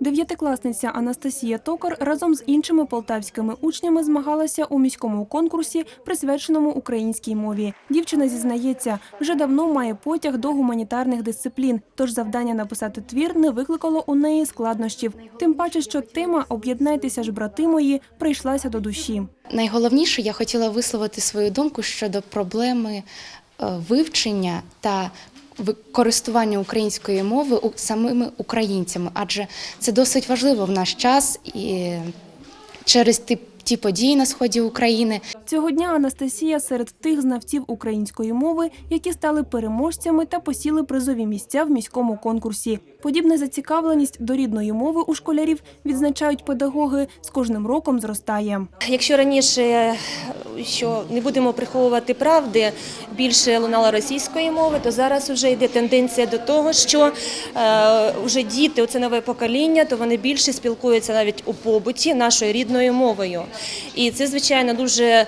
Дев'ятикласниця Анастасія Токар разом з іншими полтавськими учнями змагалася у міському конкурсі, присвяченому українській мові. Дівчина зізнається, вже давно має потяг до гуманітарних дисциплін, тож завдання написати твір не викликало у неї складнощів. Тим паче, що тема Об'єднайтеся ж, брати мої прийшлася до душі. Найголовніше, я хотіла висловити свою думку щодо проблеми е, вивчення та користування української мови самими українцями, адже це досить важливо в наш час і через ті, ті події на сході України. Цього дня Анастасія серед тих знавців української мови, які стали переможцями та посіли призові місця в міському конкурсі. Подібна зацікавленість до рідної мови у школярів відзначають педагоги з кожним роком зростає. Якщо раніше що не будемо приховувати правди, більше лунала російської мови, то зараз вже йде тенденція до того, що е, вже діти, оце нове покоління, то вони більше спілкуються навіть у побуті нашою рідною мовою. І це, звичайно, дуже е,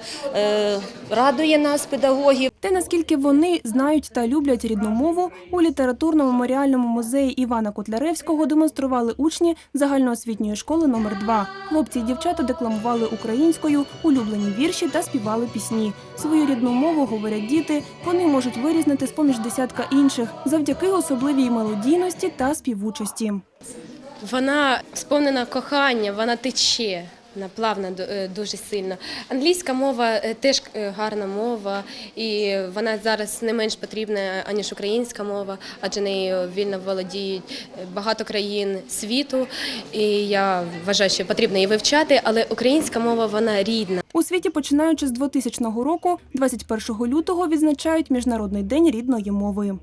радує нас, педагогів. Те, наскільки вони знають та люблять рідну мову, у літературно-меморіальному музеї Івана Котляревського демонстрували учні загальноосвітньої школи номер 2 Хлопці і дівчата декламували українською, улюблені вірші та співали пісні. Свою рідну мову говорять діти. Вони можуть вирізнити з поміж десятка інших завдяки особливій мелодійності та співучості. Вона сповнена кохання, вона тече. Плавна е, дуже сильно. Англійська мова е, теж е, гарна мова, і вона зараз не менш потрібна, аніж українська мова, адже нею вільно володіють багато країн світу. І я вважаю, що потрібно її вивчати, але українська мова вона рідна. У світі, починаючи з 2000 року, 21 лютого відзначають Міжнародний день рідної мови.